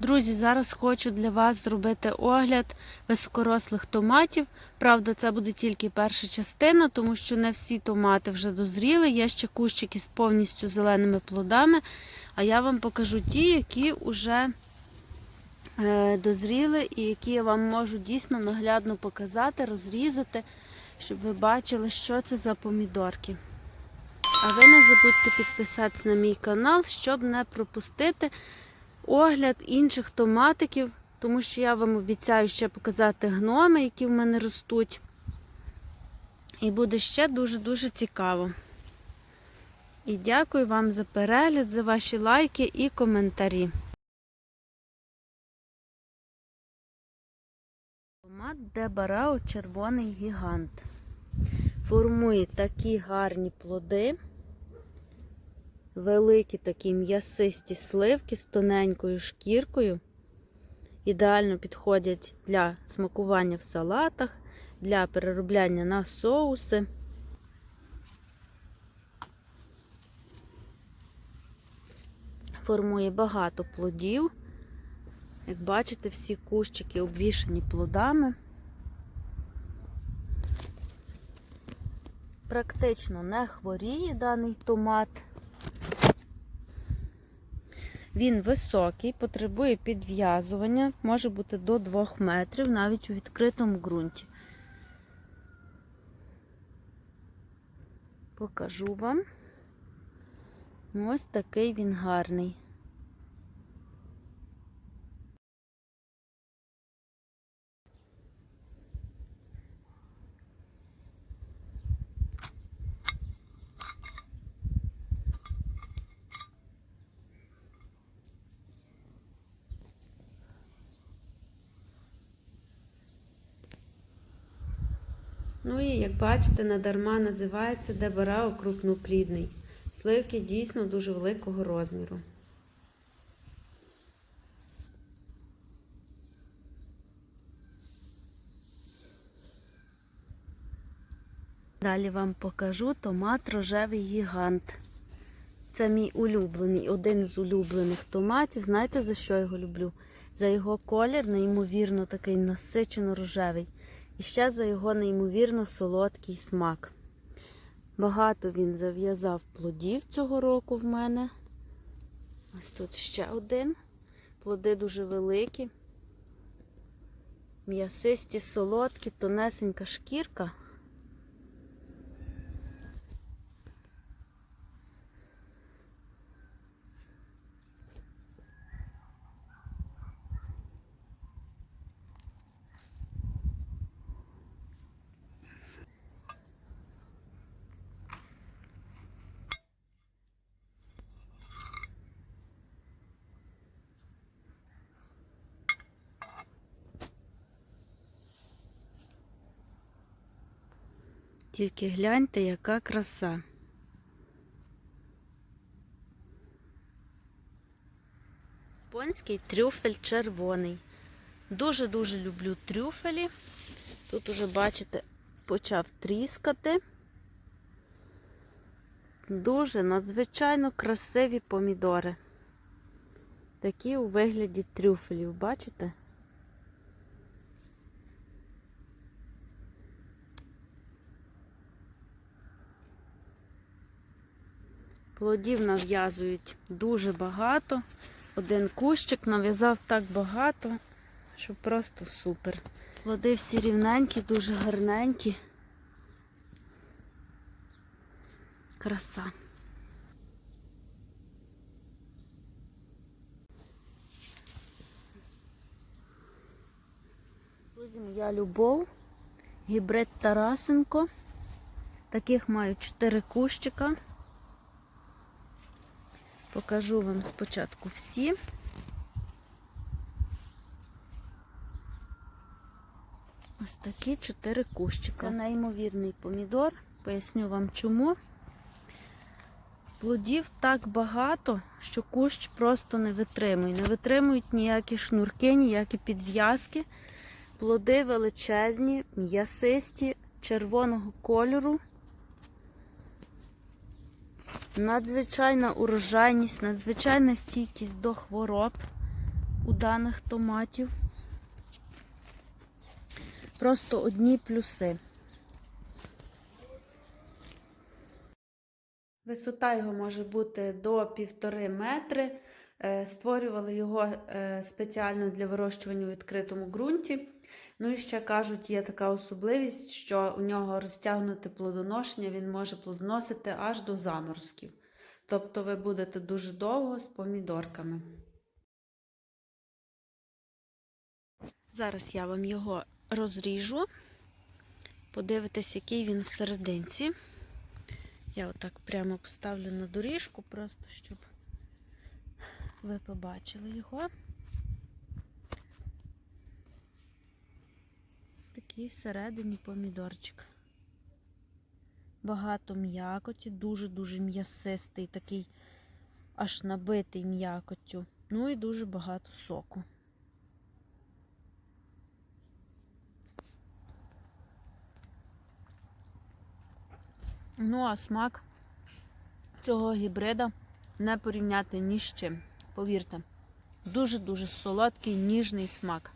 Друзі, зараз хочу для вас зробити огляд високорослих томатів. Правда, це буде тільки перша частина, тому що не всі томати вже дозріли. Є ще кущики з повністю зеленими плодами. А я вам покажу ті, які вже е, дозріли і які я вам можу дійсно наглядно показати, розрізати, щоб ви бачили, що це за помідорки. А ви не забудьте підписатися на мій канал, щоб не пропустити огляд інших томатиків, тому що я вам обіцяю ще показати гноми, які в мене ростуть. І буде ще дуже-дуже цікаво. І дякую вам за перегляд, за ваші лайки і коментарі. Томат Дебарао червоний гігант. Формує такі гарні плоди великі такі м'ясисті сливки з тоненькою шкіркою. Ідеально підходять для смакування в салатах, для переробляння на соуси. Формує багато плодів. Як бачите, всі кущики обвішані плодами. Практично не хворіє даний томат. Він високий, потребує підв'язування, може бути до 2 метрів навіть у відкритому ґрунті. Покажу вам. Ось такий він гарний. Ну і як бачите, надарма називається Дебарао крупноплідний. Сливки дійсно дуже великого розміру. Далі вам покажу томат рожевий гігант. Це мій улюблений, один з улюблених томатів. Знаєте, за що його люблю? За його колір, неймовірно, такий насичено рожевий. І ще за його неймовірно солодкий смак. Багато він зав'язав плодів цього року в мене. Ось тут ще один. Плоди дуже великі. М'ясисті, солодкі, тонесенька шкірка. Тільки гляньте, яка краса. Японський трюфель червоний. Дуже-дуже люблю трюфелі. Тут уже, бачите, почав тріскати. Дуже надзвичайно красиві помідори. Такі у вигляді трюфелів, бачите? Плодів нав'язують дуже багато. Один кущик нав'язав так багато, що просто супер. Плоди всі рівненькі, дуже гарненькі. Краса. Друзі, моя любов. Гібрид Тарасенко. Таких маю 4 кущика. Покажу вам спочатку всі. Ось такі чотири кущика. Це неймовірний помідор. Поясню вам чому. Плодів так багато, що кущ просто не витримує. Не витримують ніякі шнурки, ніякі підв'язки. Плоди величезні, м'ясисті, червоного кольору. Надзвичайна урожайність, надзвичайна стійкість до хвороб. у даних томатів. Просто одні плюси. Висота його може бути до півтори метри. Е, Створювали його е, спеціально для вирощування у відкритому ґрунті. Ну і ще кажуть, є така особливість, що у нього розтягнуте плодоношення, він може плодоносити аж до заморозків. Тобто ви будете дуже довго з помідорками. Зараз я вам його розріжу. Подивитесь, який він всерединці. Я отак прямо поставлю на доріжку, просто щоб ви побачили його. Такий всередині помідорчик. Багато м'якоті, дуже-дуже м'ясистий, такий аж набитий м'якоттю. Ну і дуже багато соку. Ну, а смак цього гібрида не порівняти ні з чим. Повірте, дуже-дуже солодкий, ніжний смак.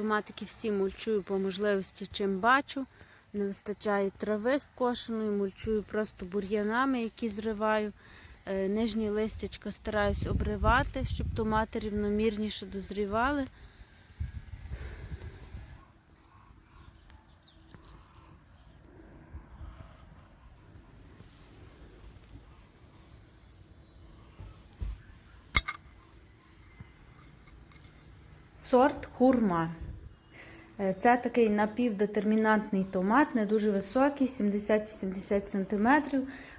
Томатики всі мульчую по можливості, чим бачу. Не вистачає трави скошеної, мульчую просто бур'янами, які зриваю. Е, Нижні листячка стараюсь обривати, щоб томати рівномірніше дозрівали. Сорт хурма. Е, Це такий напівдетермінантний томат, не дуже високий, 70-80 см.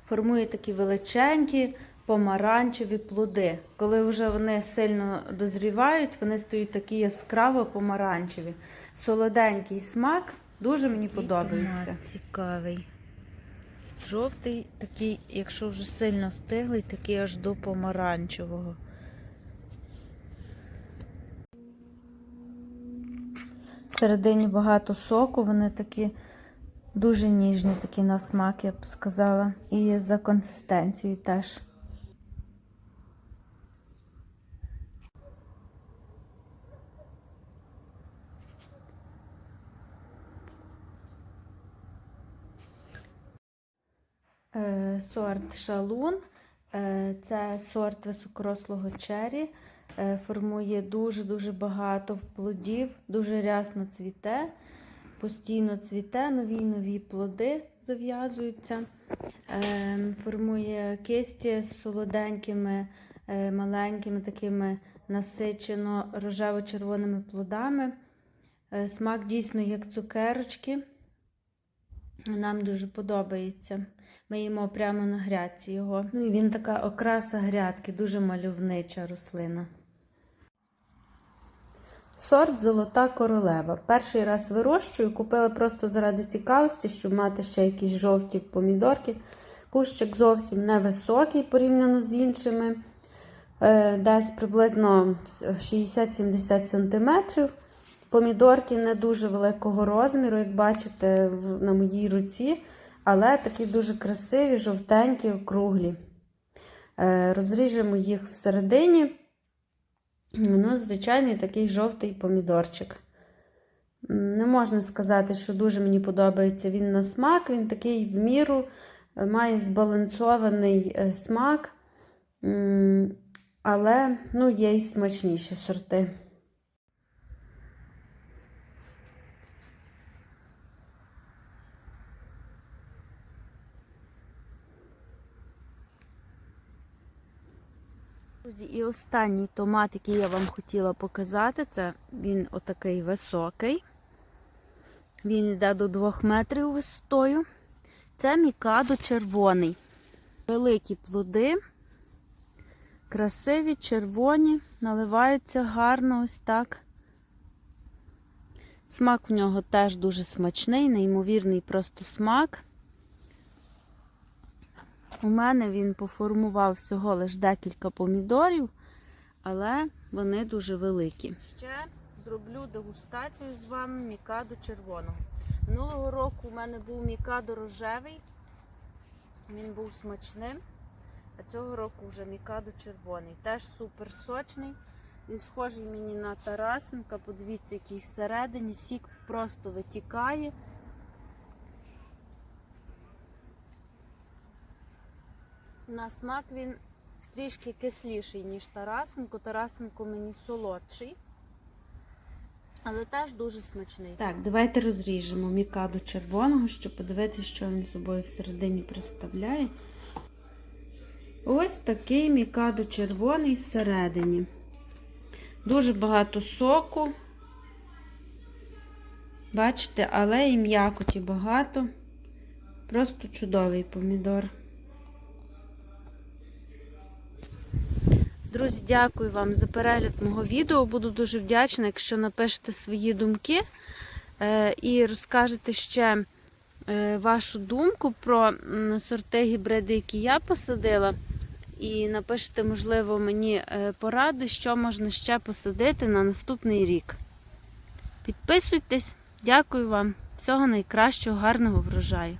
Формує такі величенькі помаранчеві плоди. Коли вже вони сильно дозрівають, вони стають такі яскраво помаранчеві. Солоденький смак, дуже мені подобається. Цікавий. Жовтий, такий, якщо вже сильно стиглий, такий аж до помаранчевого. Всередині багато соку, вони такі дуже ніжні, такі на смак, я б сказала. І за консистенцією теж. Е, Сорт шалун. Е, Це сорт високорослого чері. Е, Формує дуже-дуже багато плодів, дуже рясно цвіте, постійно цвіте, нові нові плоди зав'язуються. Е, Формує кисті з солоденькими, е, маленькими, такими насичено рожево-червоними плодами. Смак дійсно як цукерочки. Нам дуже подобається. Ми їмо прямо на грядці його. Ну і він така окраса грядки, дуже мальовнича рослина. Сорт Золота королева. Перший раз вирощую, купила просто заради цікавості, щоб мати ще якісь жовті помідорки. Кущик зовсім невисокий порівняно з іншими. Е, Десь приблизно 60-70 см. Помідорки не дуже великого розміру, як бачите, на моїй руці, але такі дуже красиві, жовтенькі, округлі. Е, Розріжемо їх всередині. Ну, звичайний такий жовтий помідорчик. Не можна сказати, що дуже мені подобається він на смак. Він такий в міру е, має збалансований е, смак, але ну, є й смачніші сорти. Друзі, і останній томат, який я вам хотіла показати, це він отакий високий. Він йде до 2 метрів висотою. Це мікадо червоний. Великі плоди, красиві, червоні, наливаються гарно ось так. Смак в нього теж дуже смачний, неймовірний просто смак. У мене він поформував всього лише декілька помідорів, але вони дуже великі. Ще зроблю дегустацію з вами мікадо червоного. Минулого року у мене був мікадо рожевий, він був смачним. А цього року вже мікадо червоний. Теж супер сочний. Він схожий мені на Тарасенка. Подивіться, який всередині сік просто витікає. На смак він трішки кисліший, ніж Тарасенко. Тарасенко мені солодший, але теж дуже смачний. Так, давайте розріжемо мікаду червоного, щоб подивитися, що він собою всередині представляє. Ось такий мікадо червоний всередині. Дуже багато соку. Бачите, але і м'якоті багато. Просто чудовий помідор. Друзі, дякую вам за перегляд мого відео. Буду дуже вдячна, якщо напишете свої думки е, і розкажете ще е, вашу думку про сорти гібриди, які я посадила. І напишете, можливо, мені е, поради, що можна ще посадити на наступний рік. Підписуйтесь, дякую вам. Всього найкращого, гарного врожаю!